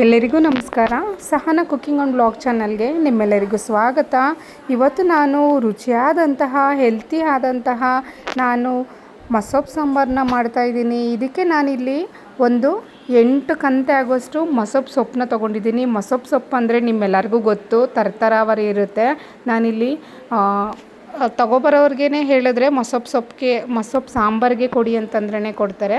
ಎಲ್ಲರಿಗೂ ನಮಸ್ಕಾರ. ಸಹನ cooking on blog ಚಾನಲ್ಗೆ ನಿಮ್ಮೆಲ್ಲರಿಗೂ ಸ್ವಾಗತ. ಇವತ್ತು ನಾನು ರುಚಿಯಾದಂತಹ ಹೆಲ್ತಿ ಆದಂತಹ ನಾನು ಮಸೊಪ್ಪು ಸಾಂಬಾರನ್ನ ಮಾಡ್ತಾಯಿದ್ದೀನಿ ಇದಕ್ಕೆ ನಾನಿಲ್ಲಿ ಒಂದು ಎಂಟು ಕಂತೆ ಆಗೋಷ್ಟು ಮಸೊಪ್ಪು ಸೊಪ್ಪನ್ನ ತೊಗೊಂಡಿದ್ದೀನಿ. ಮಸೊಪ್ಪು ಸೊಪ್ಪು ಅಂದರೆ ನಿಮ್ಮೆಲ್ಲರಿಗೂ ಗೊತ್ತು, ತರತರಾವರಿ ಇರುತ್ತೆ. ನಾನಿಲ್ಲಿ ತೊಗೊಬರೋರ್ಗೇ ಹೇಳಿದ್ರೆ ಮಸೊಪ್ಪು ಸೊಪ್ಪಿಗೆ ಮಸೊಪ್ಪು ಸಾಂಬಾರಿಗೆ ಕೊಡಿ ಅಂತಂದ್ರೇ ಕೊಡ್ತಾರೆ.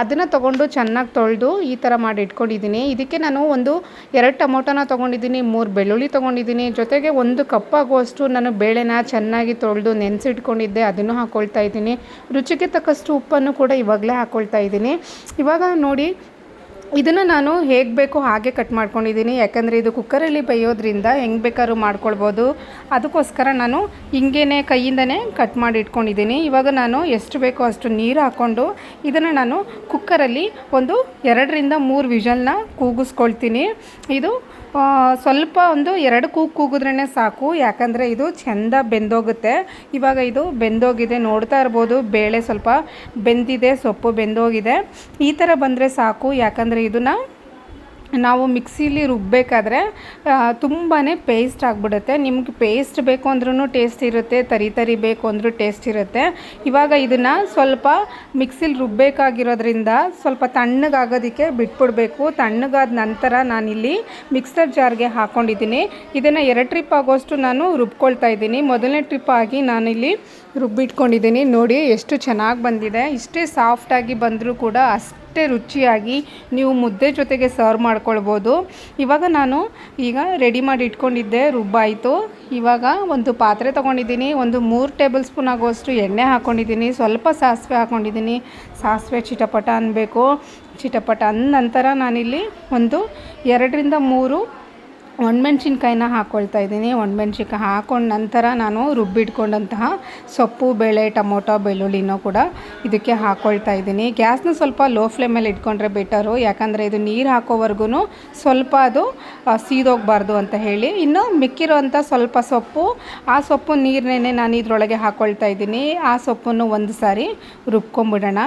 ಅದನ್ನು ತೊಗೊಂಡು ಚೆನ್ನಾಗಿ ತೊಳೆದು ಈ ಥರ ಮಾಡಿ ಇಟ್ಕೊಂಡಿದ್ದೀನಿ. ಇದಕ್ಕೆ ನಾನು ಒಂದು ಎರಡು ಟೊಮೊಟೊನ ತೊಗೊಂಡಿದ್ದೀನಿ, ಮೂರು ಬೆಳ್ಳುಳ್ಳಿ ತೊಗೊಂಡಿದ್ದೀನಿ. ಜೊತೆಗೆ ಒಂದು ಕಪ್ಪಾಗುವಷ್ಟು ನಾನು ಬೇಳೆನ ಚೆನ್ನಾಗಿ ತೊಳೆದು ನೆನೆಸಿಟ್ಕೊಂಡಿದ್ದೆ, ಅದನ್ನು ಹಾಕ್ಕೊಳ್ತಾ ಇದ್ದೀನಿ. ರುಚಿಗೆ ತಕ್ಕಷ್ಟು ಉಪ್ಪನ್ನು ಕೂಡ ಇವಾಗಲೇ ಹಾಕ್ಕೊಳ್ತಾ ಇದ್ದೀನಿ. ಇವಾಗ ನೋಡಿ ಇದನ್ನು ನಾನು ಹೇಗೆ ಬೇಕೋ ಹಾಗೆ ಕಟ್ ಮಾಡ್ಕೊಂಡಿದ್ದೀನಿ. ಯಾಕಂದರೆ ಇದು ಕುಕ್ಕರಲ್ಲಿ ಬೇಯೋದ್ರಿಂದ ಹೆಂಗೆ ಬೇಕಾದ್ರೂ ಮಾಡ್ಕೊಳ್ಬೋದು. ಅದಕ್ಕೋಸ್ಕರ ನಾನು ಹಿಂಗೇ ಕೈಯಿಂದನೇ ಕಟ್ ಮಾಡಿ ಇಟ್ಕೊಂಡಿದ್ದೀನಿ. ಇವಾಗ ನಾನು ಎಷ್ಟು ಬೇಕೋ ಅಷ್ಟು ನೀರು ಹಾಕ್ಕೊಂಡು ಇದನ್ನು ನಾನು ಕುಕ್ಕರಲ್ಲಿ ಒಂದು ಎರಡರಿಂದ ಮೂರು ವಿಷಲ್ನ ಕೂಗಿಸ್ಕೊಳ್ತೀನಿ. ಇದು ಸ್ವಲ್ಪ ಒಂದು ಎರಡು ಕೂಗು ಕೂಗಿದ್ರೇ ಸಾಕು. ಯಾಕಂದರೆ ಇದು ಚೆಂದ ಬೆಂದೋಗುತ್ತೆ. ಇವಾಗ ಇದು ಬೆಂದೋಗಿದೆ, ನೋಡ್ತಾ ಇರ್ಬೋದು. ಬೇಳೆ ಸ್ವಲ್ಪ ಬೆಂದಿದೆ, ಸೊಪ್ಪು ಬೆಂದೋಗಿದೆ. ಈ ಥರ ಬಂದರೆ ಸಾಕು. ಯಾಕಂದರೆ ಇದನ್ನು ನಾವು ಮಿಕ್ಸಿಲಿ ರುಬ್ಬಬೇಕಾದ್ರೆ ತುಂಬಾ ಪೇಸ್ಟ್ ಆಗಿಬಿಡುತ್ತೆ. ನಿಮ್ಗೆ ಪೇಸ್ಟ್ ಬೇಕು ಅಂದ್ರೂ ಟೇಸ್ಟ್ ಇರುತ್ತೆ, ತರಿ ತರಿ ಬೇಕು ಅಂದರೂ ಟೇಸ್ಟ್ ಇರುತ್ತೆ. ಇವಾಗ ಇದನ್ನು ಸ್ವಲ್ಪ ಮಿಕ್ಸಿಲಿ ರುಬ್ಬಬೇಕಾಗಿರೋದ್ರಿಂದ ಸ್ವಲ್ಪ ತಣ್ಣಗಾಗೋದಕ್ಕೆ ಬಿಟ್ಬಿಡಬೇಕು. ತಣ್ಣಗಾದ ನಂತರ ನಾನಿಲ್ಲಿ ಮಿಕ್ಸರ್ ಜಾರ್ಗೆ ಹಾಕ್ಕೊಂಡಿದ್ದೀನಿ ಇದನ್ನು ಎರಡು ಟ್ರಿಪ್ ಆಗೋಷ್ಟು ನಾನು ರುಬ್ಕೊಳ್ತಾ ಇದ್ದೀನಿ. ಮೊದಲನೇ ಟ್ರಿಪ್ ಆಗಿ ನಾನಿಲ್ಲಿ ರುಬ್ಬಿಟ್ಕೊಂಡಿದ್ದೀನಿ. ನೋಡಿ, ಎಷ್ಟು ಚೆನ್ನಾಗಿ ಬಂದಿದೆ. ಇಷ್ಟೇ ಸಾಫ್ಟಾಗಿ ಬಂದರೂ ಕೂಡ ಅಷ್ಟು ಅಷ್ಟೇ ರುಚಿಯಾಗಿ ನೀವು ಮುದ್ದೆ ಜೊತೆಗೆ ಸರ್ವ್ ಮಾಡ್ಕೊಳ್ಬೋದು. ಇವಾಗ ನಾನು ಈಗ ರೆಡಿ ಮಾಡಿ ಇಟ್ಕೊಂಡಿದ್ದೆ, ರುಬ್ಬಾಯಿತು. ಇವಾಗ ಒಂದು ಪಾತ್ರೆ ತೊಗೊಂಡಿದ್ದೀನಿ, ಒಂದು ಮೂರು ಟೇಬಲ್ ಸ್ಪೂನ್ ಆಗುವಷ್ಟು ಎಣ್ಣೆ ಹಾಕ್ಕೊಂಡಿದ್ದೀನಿ ಸ್ವಲ್ಪ ಸಾಸಿವೆ ಹಾಕ್ಕೊಂಡಿದ್ದೀನಿ ಸಾಸಿವೆ ಚಿಟಪಟ ಅನ್ನಬೇಕು ಚಿಟಪಟ ಅಂದ ನಂತರ ನಾನಿಲ್ಲಿ ಒಂದು ಎರಡರಿಂದ ಮೂರು ಒಣಮೆಣ್ಸಿನ್ಕಾಯಿನ ಹಾಕ್ಕೊಳ್ತಾ ಇದ್ದೀನಿ. ಒಣಮೆಣ್ಸಿನ್ಕಾಯಿ ಹಾಕ್ಕೊಂಡ ನಂತರ ನಾನು ರುಬ್ಬಿಟ್ಕೊಂಡಂತಹ ಸೊಪ್ಪು, ಬೇಳೆ, ಟೊಮೊಟೊ, ಬೆಳ್ಳುಳ್ಳಿನೂ ಕೂಡ ಇದಕ್ಕೆ ಹಾಕ್ಕೊಳ್ತಾ ಇದ್ದೀನಿ. ಗ್ಯಾಸ್ನ ಸ್ವಲ್ಪ ಲೋ ಫ್ಲೇಮಲ್ಲಿ ಇಟ್ಕೊಂಡ್ರೆ ಬೆಟರು. ಯಾಕಂದರೆ ಇದು ನೀರು ಹಾಕೋವರೆಗೂ ಸ್ವಲ್ಪ ಅದು ಸೀದೋಗಬಾರ್ದು ಅಂತ ಹೇಳಿ. ಇನ್ನು ಮಿಕ್ಕಿರೋಂಥ ಸ್ವಲ್ಪ ಸೊಪ್ಪು, ಆ ಸೊಪ್ಪು ನೀರನ್ನೇ ನಾನು ಇದರೊಳಗೆ ಹಾಕ್ಕೊಳ್ತಾ ಇದ್ದೀನಿ. ಆ ಸೊಪ್ಪನ್ನು ಒಂದು ಸಾರಿ ರುಬ್ಕೊಂಬಿಡೋಣ.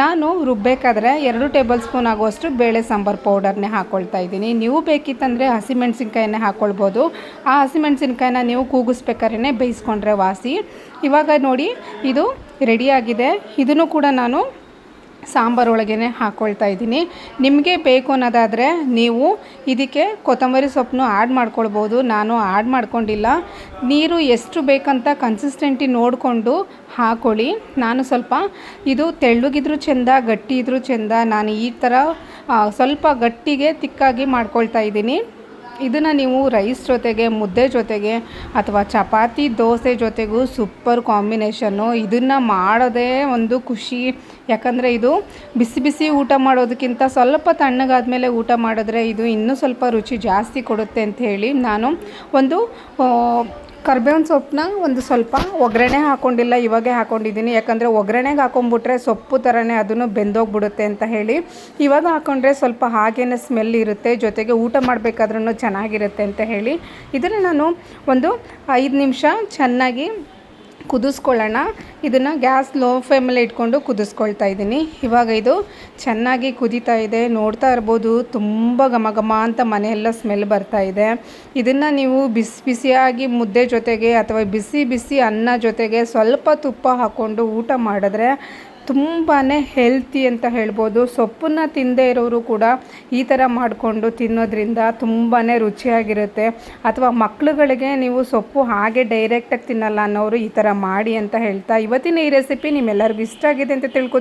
ನಾನು ರುಬ್ಬಬೇಕಾದ್ರೆ ಎರಡು ಟೇಬಲ್ ಸ್ಪೂನ್ ಆಗುವಷ್ಟು ಬೇಳೆ ಸಾಂಬಾರು ಪೌಡರ್ನೇ ಹಾಕ್ಕೊಳ್ತಾ ಇದ್ದೀನಿ. ನೀವು ಬೇಕಿತ್ತಂದರೆ ಹಸಿಮೆಣ್ಸಿನ ಮೆಣಸಿನ್ಕಾಯನ್ನೇ ಹಾಕ್ಕೊಳ್ಬೋದು ಆ ಹಸಿಮೆಣ್ಸಿನ್ಕಾಯಿನ ನೀವು ಕೂಗಿಸ್ಬೇಕಾದ್ರೆ ಬೇಯಿಸ್ಕೊಂಡ್ರೆ ವಾಸಿ. ಇವಾಗ ನೋಡಿ, ಇದು ರೆಡಿಯಾಗಿದೆ. ಇದನ್ನು ಕೂಡ ನಾನು ಸಾಂಬಾರೊಳಗೇ ಹಾಕ್ಕೊಳ್ತಾ ಇದ್ದೀನಿ. ನಿಮಗೆ ಬೇಕು ಅನ್ನೋದಾದರೆ ನೀವು ಇದಕ್ಕೆ ಕೊತ್ತಂಬರಿ ಸೊಪ್ಪನ್ನು ಆ್ಯಡ್ ಮಾಡ್ಕೊಳ್ಬೋದು. ನಾನು ಆ್ಯಡ್ ಮಾಡ್ಕೊಂಡಿಲ್ಲ. ನೀರು ಎಷ್ಟು ಬೇಕಂತ ಕನ್ಸಿಸ್ಟೆಂಟಿ ನೋಡಿಕೊಂಡು ಹಾಕೊಳ್ಳಿ. ನಾನು ಸ್ವಲ್ಪ ಇದು ತೆಳ್ಳಗಿದ್ರೂ ಚೆಂದ ಗಟ್ಟಿ ಇದ್ರೂ ಚೆಂದ, ನಾನು ಈ ಥರ ಸ್ವಲ್ಪ ಗಟ್ಟಿಗೆ, ತಿಕ್ಕಾಗಿ ಮಾಡ್ಕೊಳ್ತಾ ಇದ್ದೀನಿ. ಇದನ್ನು ನೀವು ರೈಸ್ ಜೊತೆಗೆ, ಮುದ್ದೆ ಜೊತೆಗೆ ಅಥವಾ ಚಪಾತಿ ದೋಸೆ ಜೊತೆಗೂ ಸೂಪರ್ ಕಾಂಬಿನೇಷನ್ನು ಇದನ್ನು ಮಾಡೋದೇ ಒಂದು ಖುಷಿ. ಯಾಕಂದರೆ ಇದು ಬಿಸಿ ಬಿಸಿ ಊಟ ಮಾಡೋದಕ್ಕಿಂತ ಸ್ವಲ್ಪ ತಣ್ಣಗಾದ ಮೇಲೆ ಊಟ ಮಾಡಿದ್ರೆ ಇದು ಇನ್ನೂ ಸ್ವಲ್ಪ ರುಚಿ ಜಾಸ್ತಿ ಕೊಡುತ್ತೆ ಅಂತ ಹೇಳಿ ನಾನು ಒಂದು ಕರ್ಬೇವಿನ ಸೊಪ್ಪನ್ನ ಒಂದು ಸ್ವಲ್ಪ ಒಗ್ಗರಣೆ ಹಾಕ್ಕೊಂಡಿಲ್ಲ ಇವಾಗೆ ಹಾಕ್ಕೊಂಡಿದ್ದೀನಿ ಯಾಕಂದರೆ ಒಗ್ಗರಣೆಗೆ ಹಾಕೊಂಡ್ಬಿಟ್ರೆ ಸೊಪ್ಪು ಥರನೇ ಅದನ್ನು ಬೆಂದೋಗ್ಬಿಡುತ್ತೆ ಅಂತ ಹೇಳಿ. ಇವಾಗ ಹಾಕ್ಕೊಂಡ್ರೆ ಸ್ವಲ್ಪ ಹಾಗೇನೆ ಸ್ಮೆಲ್ ಇರುತ್ತೆ, ಜೊತೆಗೆ ಊಟ ಮಾಡಬೇಕಾದ್ರೂ ಚೆನ್ನಾಗಿರುತ್ತೆ ಅಂತ ಹೇಳಿ. ಇದನ್ನು ನಾನು ಒಂದು ಐದು ನಿಮಿಷ ಚೆನ್ನಾಗಿ ಕುದಿಸ್ಕೊಳ್ಳೋಣ. ಇದನ್ನು ಗ್ಯಾಸ್ ಲೋ ಫ್ಲೇಮಲ್ಲಿ ಇಟ್ಕೊಂಡು ಕುದಿಸ್ಕೊಳ್ತಾ ಇದ್ದೀನಿ. ಇವಾಗ ಇದು ಚೆನ್ನಾಗಿ ಕುದೀತಾ ಇದೆ. ನೋಡ್ತಾ ಇರ್ಬೋದು, ತುಂಬ ಘಮ ಘಮ ಅಂತ ಮನೆಯೆಲ್ಲ ಸ್ಮೆಲ್ ಬರ್ತಾ ಇದೆ. ಇದನ್ನು ನೀವು ಬಿಸಿ ಬಿಸಿಯಾಗಿ ಮುದ್ದೆ ಜೊತೆಗೆ ಅಥವಾ ಬಿಸಿ ಬಿಸಿ ಅನ್ನ ಜೊತೆಗೆ ಸ್ವಲ್ಪ ತುಪ್ಪ ಹಾಕ್ಕೊಂಡು ಊಟ ಮಾಡಿದ್ರೆ ತುಂಬಾ ಹೆಲ್ತಿ ಅಂತ ಹೇಳ್ಬೋದು. ಸೊಪ್ಪನ್ನು ತಿಂದೇ ಇರೋರು ಕೂಡ ಈ ಥರ ಮಾಡಿಕೊಂಡು ತಿನ್ನೋದ್ರಿಂದ ತುಂಬಾ ರುಚಿಯಾಗಿರುತ್ತೆ. ಅಥವಾ ಮಕ್ಕಳುಗಳಿಗೆ ನೀವು ಸೊಪ್ಪು ಹಾಗೆ ಡೈರೆಕ್ಟಾಗಿ ತಿನ್ನಲ್ಲ ಅನ್ನೋರು ಈ ಥರ ಮಾಡಿ ಅಂತ ಹೇಳ್ತಾ ಇವತ್ತಿನ ಈ ರೆಸಿಪಿ ನಿಮ್ಮೆಲ್ಲರಿಗೂ ಇಷ್ಟ ಆಗಿದೆ ಅಂತ ತಿಳ್ಕೊ